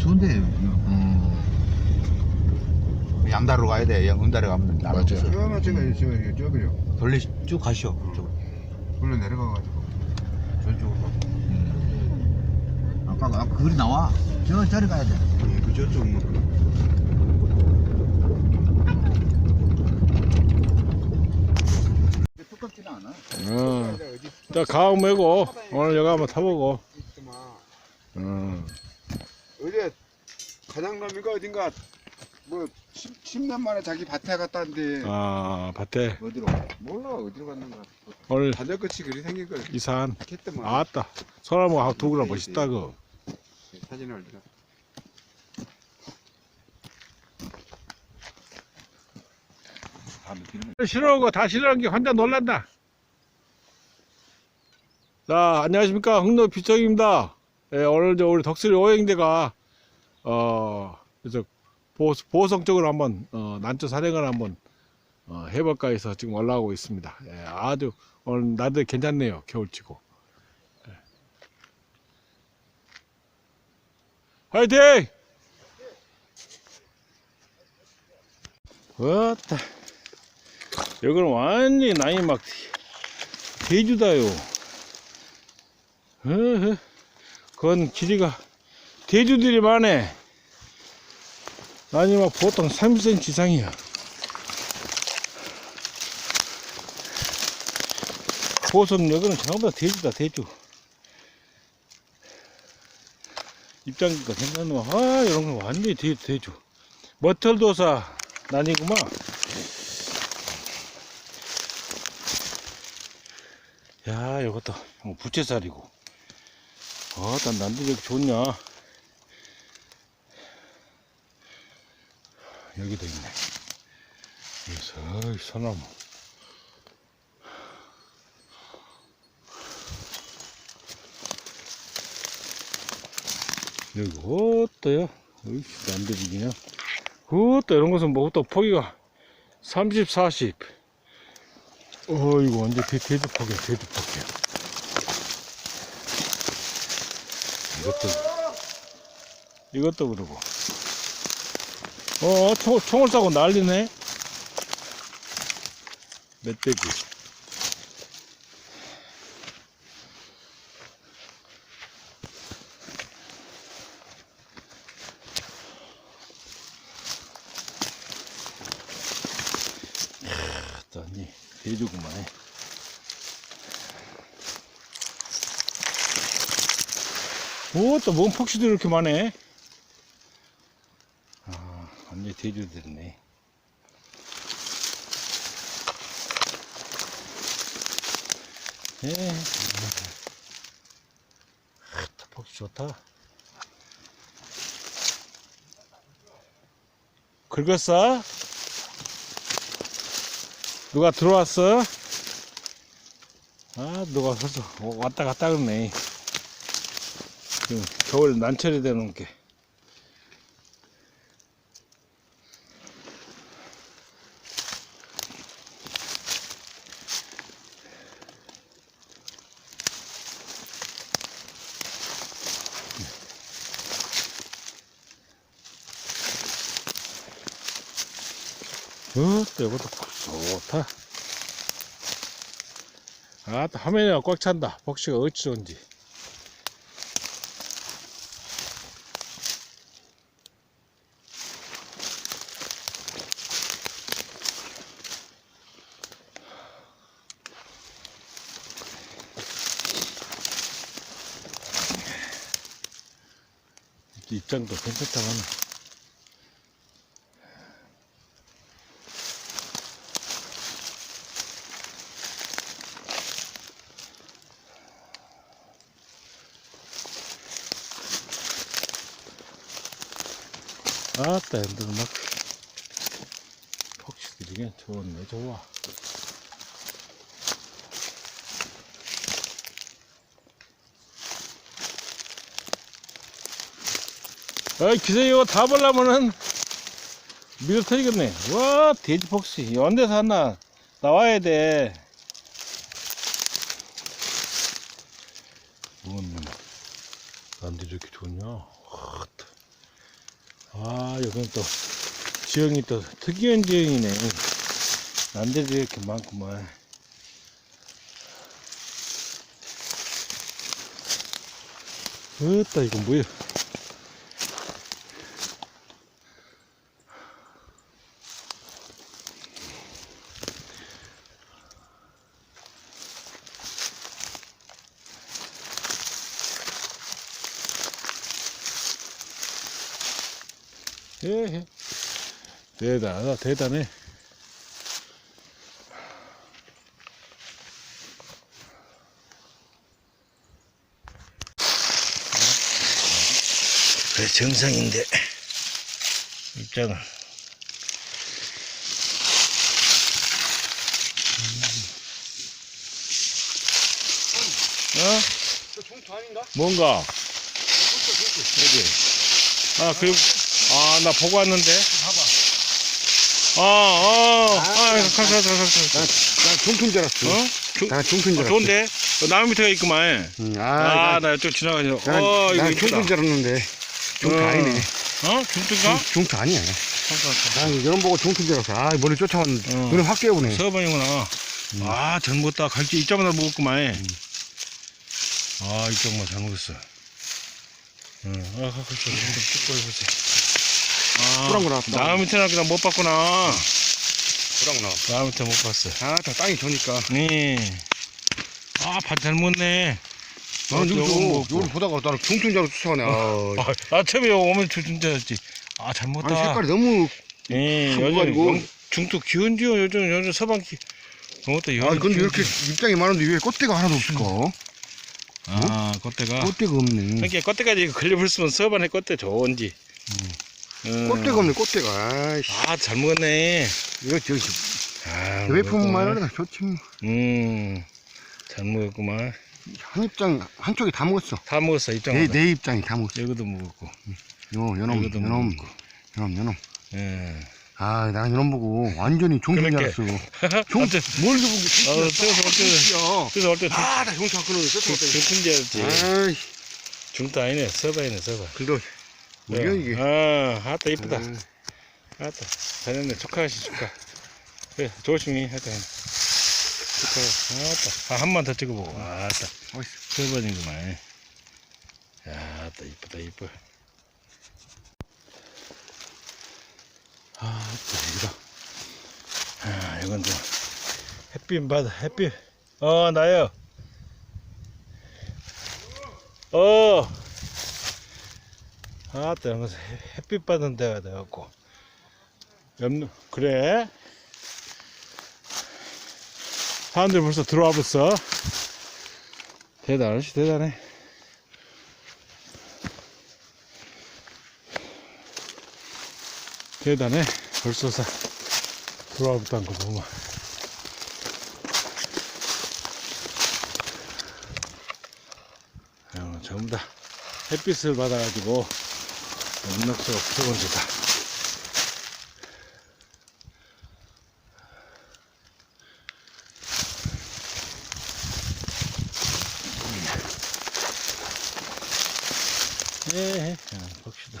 좋은데 여기. 음, 양다로 가야 돼. 양 은다로 가면 나가. 맞아요. 저는 제가 저 저기요. 돌리 쭉 가시오. 쭉. 불러 내려가가지고 저쪽으로. 음. 아까 아까 그리 나와. 저 저리 가야 돼. 예, 그 저쪽 뭐. 두껍지는 않아. 어. 자, 가옥 메고 오늘 여기 한번 타보고. 음, 어제 가장남이가 어딘가 뭐 10, 10 년 만에 자기 밭에 갔다는데 아, 밭에 어디로? 몰라 어디로 갔는가. 오늘 자전거치 그리 생긴 걸 이산. 했더만 아따, 소나무가 두구나 멋있다, 그. 사진을 올리라. 싫어하고 다 싫어한 게 혼자 놀란다. 자, 안녕하십니까. 흥로 비청입니다. 예, 오늘 저 우리 덕수리 오행대가, 어, 그래서 보, 보성 쪽으로 한번, 어, 난초 사냥을 한번, 어, 해볼까 해서 지금 올라오고 있습니다. 예, 아주 오늘 나들 괜찮네요. 겨울치고. 예. 화이팅! 왔다. 여기는 완전히 나이 막 대주다요. 어허. 그건 길이가 대주들이 많네. 아니 막 보통 30cm 이상이야. 여기는 전부 다 대주다 대주. 입장기가 괜찮네. 아 이런 건 완전히 대, 대주. 머털도사 난이구만. 야, 이것도 뭐 부채살이고. 어, 난 난도 이렇게 좋냐. 여기도 있네. 여기서, 소나무. 여기, 어떠요? 어이씨, 난도지기냐. 그것도 이런 것은 뭐또 포기가 30, 40. 어이구, 완전 대, 대두포기야, 대두포기야. 이것도, 이것도 그러고. 어, 총, 총을 쏴고 난리네. 멧돼지. 아니, 대주구만 해. 오, 또 뭔 폭시도 이렇게 많네. 아, 완전 대주들이네. 예. 아, 폭시 좋다. 긁었어? 누가 들어왔어? 아, 누가 벌써 왔다 갔다 그러네. 지금 겨울 난철이 되는 게. 어, 또 이것도 좋다. 아, 또 화면이 꽉 찬다. 복시가 어찌 좋은지. 입장도 괜찮다고 하네. 아따, 힘들어, 막. 폭시들이 그냥 좋네, 좋아. 어이, 기세 이거 다 보려면은 밀어 터지겠네. 와, 돼지 폭시. 연데서 하나 나와야 돼. 뭔, 난데 이렇게 좋냐? 헛. 여기는 또 지형이 또 특이한 지형이네. 난데도 이렇게 많구만. 으따, 이거 뭐야? 예, 대단하다, 대단해. 그래, 정상인데, 입장은. 어? 저 종투 아닌가? 뭔가? 여기. 아, 그리고, 아, 나 보고 왔는데. 봐봐. 아, 아, 아, 아, 가, 가. 난 종투인 줄 알았어. 어? 주, 난 종투인 줄 어, 알았어. 좋은데? 어, 나무 밑에가 있구만. 응, 아, 아, 난, 나 이쪽 지나가죠. 난, 어, 이거 난 이쁘다. 종투인 줄 알았는데. 종투 어. 아니네. 어? 종- 종투 아니야. 난 이런 보고 종투인 줄 알았어. 아, 머리 쫓아왔는데. 어. 눈을 확 깨우네. 서번이구나. 아, 잘 먹었다. 갈치 이쪽마다 먹었구만. 아, 이쪽만 잘 먹었어. 응, 아, 있어. 좀 찍고 해보세요. 아, 나왔다. 나무 밑에나 그냥 못 봤구나. 그랑 나. 나무 밑에 못 봤어. 아, 다 땅이 좋으니까. 네. 아, 밭잘 먹네. 나는 요거. 이걸 보다가 나는 줄 알고 쫓아가네. 아, 아, 아 처음에 오면 진짜였지. 아, 잘 먹었다. 아니, 색깔이 너무. 예, 참 요즘. 영- 중도 기운지요. 요즘 요즘 서방 기. 그것도 아, 근데 이렇게 입장이 많은데 왜 꽃대가 하나도 없을까? 아, 껍데가. 꽃대가 없네. 그러니까 껍데까지 걸려버렸으면 서반에 껍데 좋은지. 음. 꽃대가 없네, 꽃대가. 아이씨. 아, 잘 먹었네. 이거 저기, 아, 외품만. 하라 좋지 뭐. 음, 잘 먹었구만. 한 입장, 한쪽이 다 먹었어. 다 먹었어, 내, 입장마다. 내 입장이 다 먹었어. 여기도 먹었고. 요, 요놈, 여기도 요놈, 먹었고. 요놈, 요놈. 예. 아, 나는 요놈 보고 완전히 종신 줄. 알았어. 종, 아무튼, 뭘 보고 어, 떼어서 어째- 그래서 올 때 아, 나 종신 끊어. 중tun지였지. 아이, 중도 아니네, 서반이네, 서반. 그래도, 뭐야, 이게. 아, 아따, 이쁘다. 아, 아따, 잘했네. 축하하시, 축하. 그래, 조심히 하여튼. 축하. 아따. 아, 한 번 더 찍어보고. 아따. 어이씨. 세 번이구만. 야, 아따, 이쁘다, 이뻐. 아따, 이거. 아, 이건 좀, 햇빛 받아, 햇빛. 어, 나요. 어. 아따, 햇- 햇빛 받은 데가 돼갖고. 옆, 그래. 사람들 벌써 들어와 벌써. 대단하시 대단해. 대단해. 벌써 사 들어와 붙다는 거 보면. 어, 전부 다 햇빛을 받아가지고 염락소가 부쩍은지다. 예, 자, 봅시다.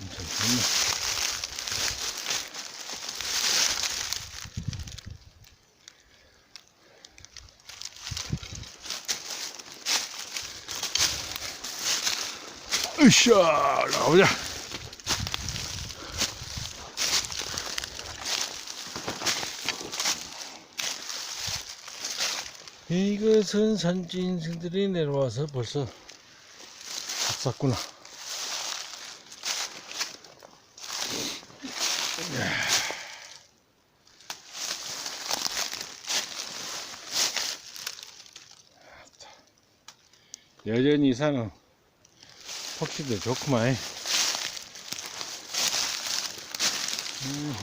엄청 좋네. 으쌰, 나오자. 이것은 산지 인생들이 내려와서 벌써 샀구나. 여전히 산은 폭시도 좋구만. 음,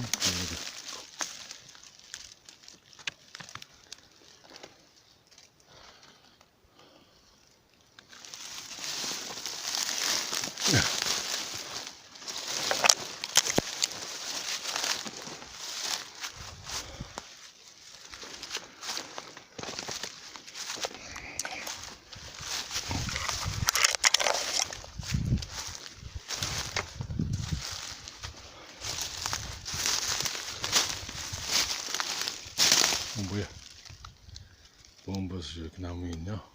보험버섯 이렇게 나무 있냐?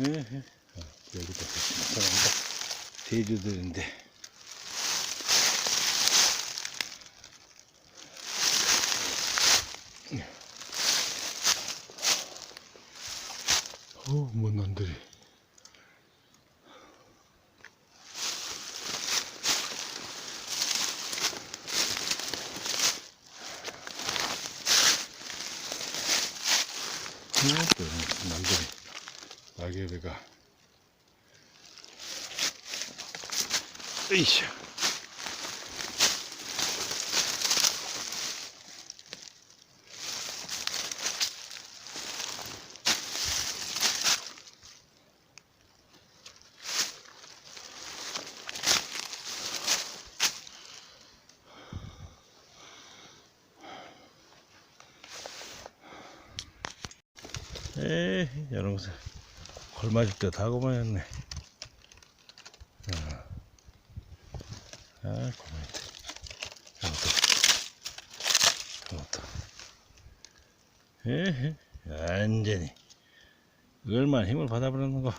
네, 네. 아, 여기도 사람다 돼지들인데. 어우, 뭔 놈들이. 음, 또 남들이 낙엽이가 으이샤 에이 것을 걸맞을 때 다 고마였네 고마웠다 이것도 이것도 에헤 완전히. 얼마나 힘을 받아버리는 거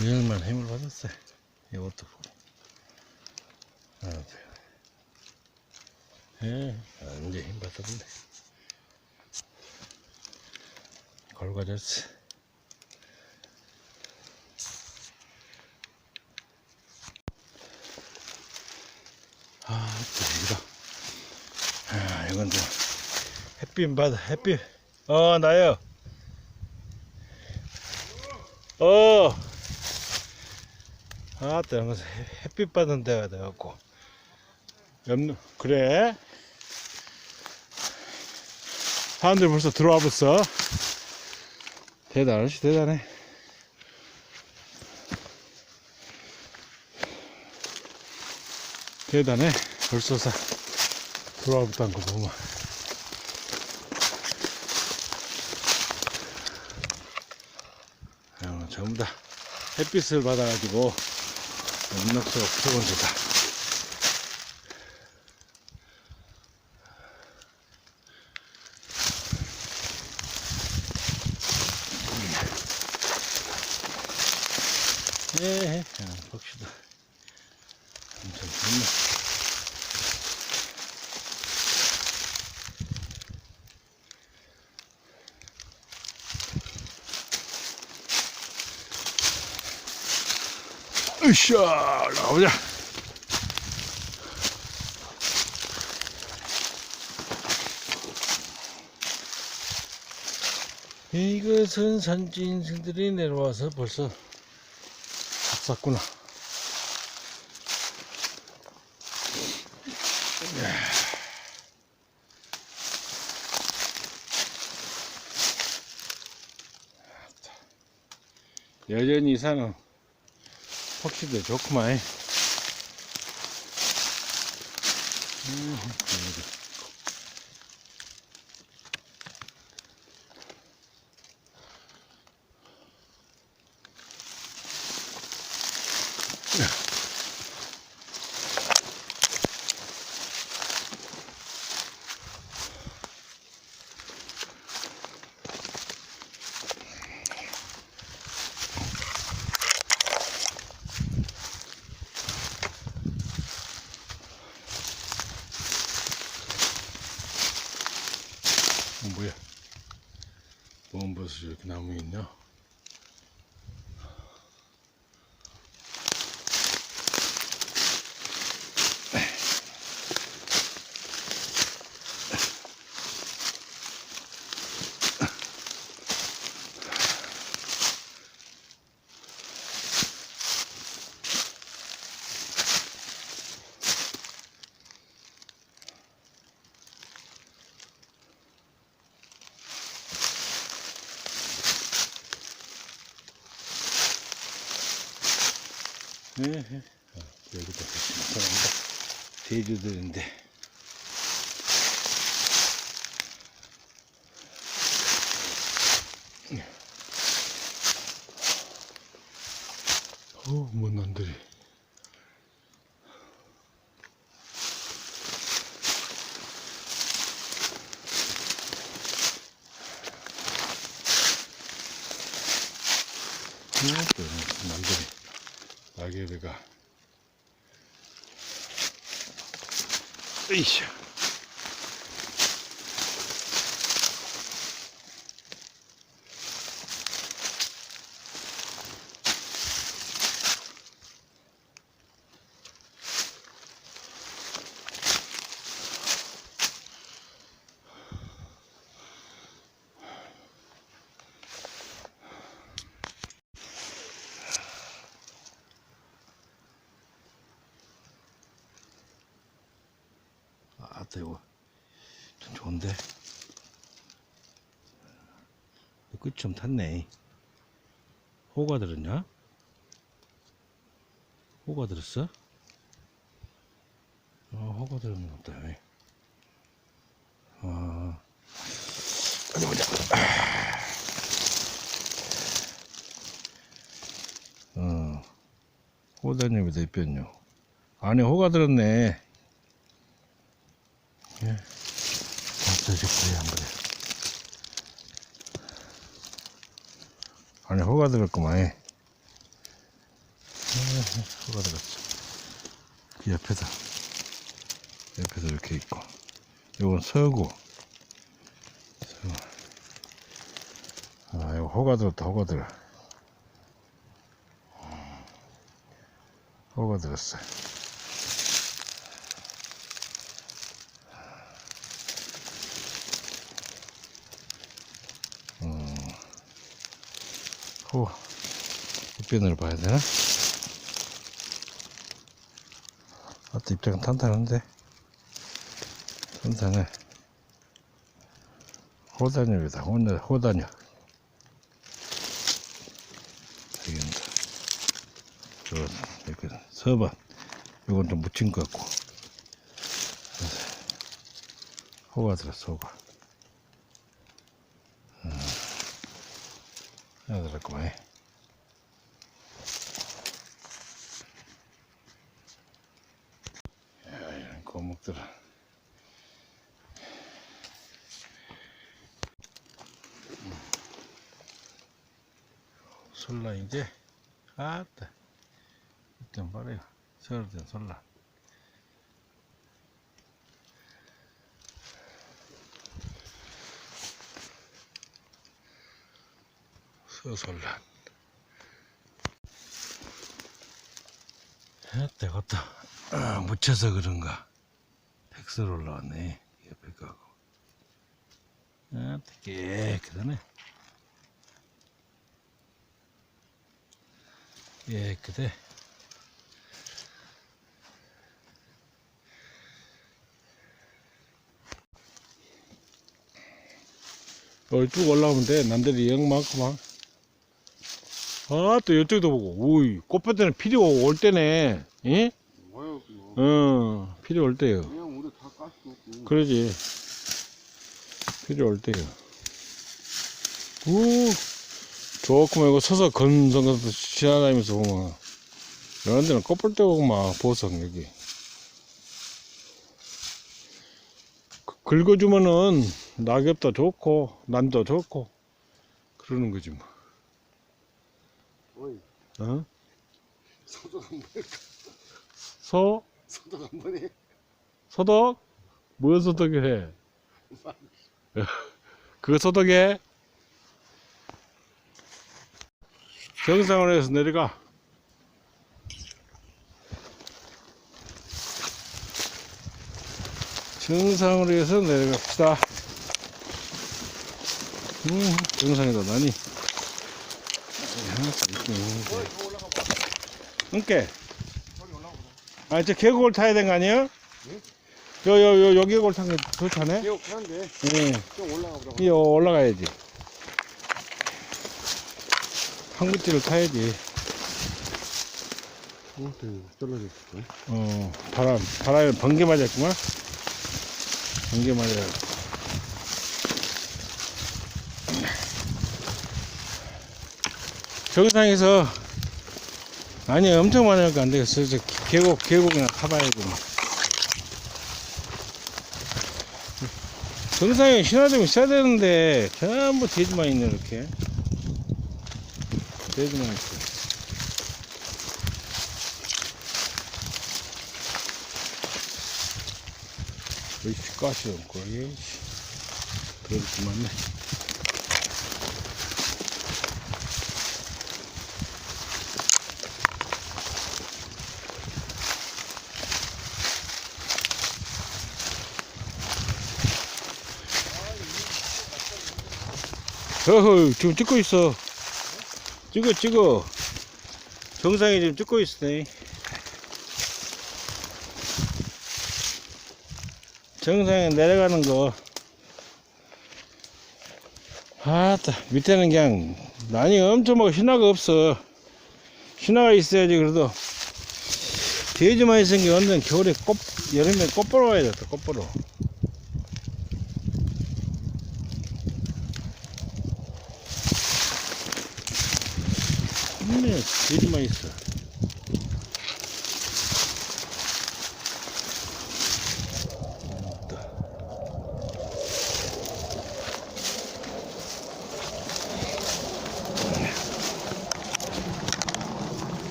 얼마나 힘을 받았어 이것도 아, 에 완전 힘 받아버렸네. 걸가졌어 아, 또 여기다. 아, 이건 좀 햇빛 받아, 햇빛. 어, 나요. 어. 아, 또 이런 거 햇빛 받은 데가 돼갖고. 옆, 그래. 사람들 벌써 들어와 봤어. 대단하시, 대단해. 대단해. 벌써 사 들어와 봤다는 거 보면. 어, 전부 다 햇빛을 받아가지고 넉넉스럽 표본지다. 예, 자, 봅시다. 엄청 좋네. 으쌰, 나가보자. 이것은 산지 인생들이 내려와서 벌써 샀구나. 여전히 산은 확실히 좋구만. 음, 네. 아, 여기도 사람다. 제주도인데. 어, 문난들이. 어, 또 남들 이 날개비가 으이 샤 아따 이거. 좀 좋은데? 끝이 좀 탔네. 호가 들었냐? 호가 들었어? 어 호가 들었는 것 같다 왜? 아. 어디 보자. 어. 호다님이 대표요. 안에 호가 들었네 어쩌지 그래 안 그래. 아니 호가 들었구만. 예. 호가 들었어 그 옆에다. 옆에도 이렇게 있고. 요건 서구. 아 이거 호가 들었다 호가 들어. 호가 들었어 호 입변을 봐야 되나? 아또 입장은 탄탄한데? 탄탄해. 호단역이다. 호단, 호단역. 저 이렇게 서반. 이건 좀 묻힌 것 같고. 호가 들었어 호가 해야 될 거만 야, 이런 거목들은. 솔라 이제 아따 이좀 봐라요 서울된 솔라 서솔란. 아따 갔다. 아, 묻혀서 그런가. 백설 올라왔네. 옆에 가고. 아따 깨끗하네. 깨끗해. 여기 쭉 올라오면 돼. 남들이 영만큼만 아, 또 이쪽도 보고. 오이, 꽃밭 때는 필요 올 때네. 예? 뭐야 그거 어, 필요 올 때요. 그냥 우리 다 가스 없고 그러지. 필요 올 때요. 오, 좋구만. 이거 서서 건성건서 지나다니면서 보면. 이런 데는 꽃볼 때 보고 막, 보석, 여기. 그- 긁어주면은, 낙엽도 좋고, 난도 좋고, 그러는 거지 뭐. 어이 어? 소독 한 번 소? 소독 한번 해 소독? 뭐 소독을 해? 그거 소독해? 정상으로 해서 내려가. 정상으로 해서 내려갑시다. 음, 정상이다, 나니. 응께. 아, 저 계곡을 타야 되는 거 아니에요? 요, 요, 요, 여기 계곡을 타는 게 좋다네? 기억 한데 예. 좀 올라가 보라고 이 올라가야지. 항구지를 타야지. 어, 되게 떨어졌어. 어, 바람, 바람에 번개 맞았구만. 번개 맞아. 정상에서 아니 엄청 많으니까 안 되겠어. 저 계곡 계곡이나 가봐야지. 뭐. 정상에 신화점이 있어야 되는데 전부 돼지만 있네 이렇게. 돼지만 있어. 왜 가시 없고 이게 더럽게 많네. 어허 지금 찍고 있어. 찍어 찍어. 정상에 지금 찍고 있으네 정상에 내려가는 거. 아따 밑에는 그냥 난이 엄청 뭐 신화가 없어. 신화가 있어야지 그래도 돼지만 게 완전 겨울에 꽃 여름에 꽃 보러 와야 겠다 꽃 보러 네, 돼지만 있어.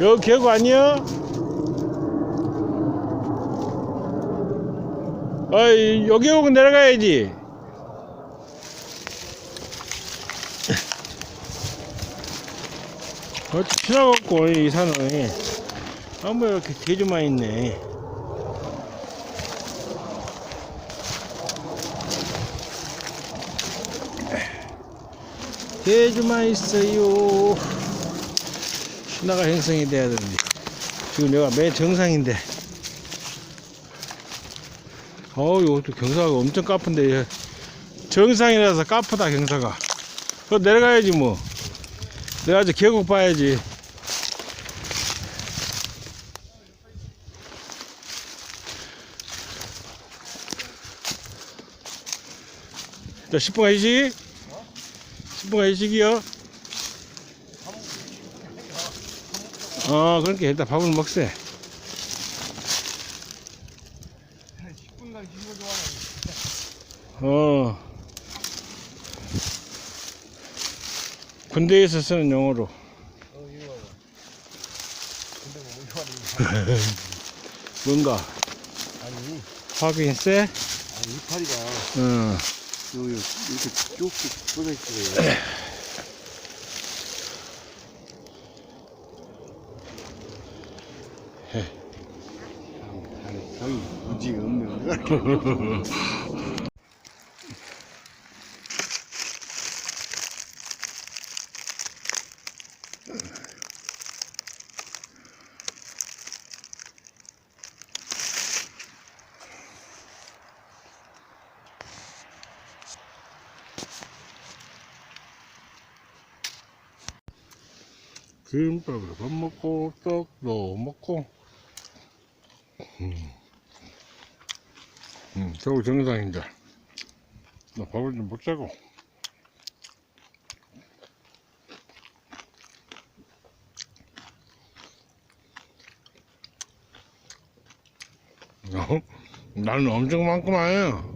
여기 계곡 아니야? 어이, 여기 오고 내려가야지. 어, 지나갔고, 이 산은. 아, 뭐, 이렇게 돼지만 있네. 돼지만 있어요. 신화가 형성이 돼야 되는데. 지금 내가 맨 정상인데. 어우, 이것도 경사가 엄청 까픈데, 얘. 정상이라서 까프다, 경사가. 그 내려가야지, 뭐. 내가 이제 계곡 봐야지. 자, 10분 가시기? 10분 가시기요? 어, 그러니까 일단 밥을 먹세. 10분간 쉬고 좋아하는 어. 군대에서 쓰는 용어로. 어, 뭔가, 아니, 화학이 세? 아니 이파리가 응. 요, 요, 이렇게 쭉쭉 뻗어 있어요. 무지가 없네. 김밥을 밥 먹고, 떡도 먹고. 음. 음, 겨우 정상인데. 나 밥을 좀 먹자고. 어? 나는 엄청 많구만.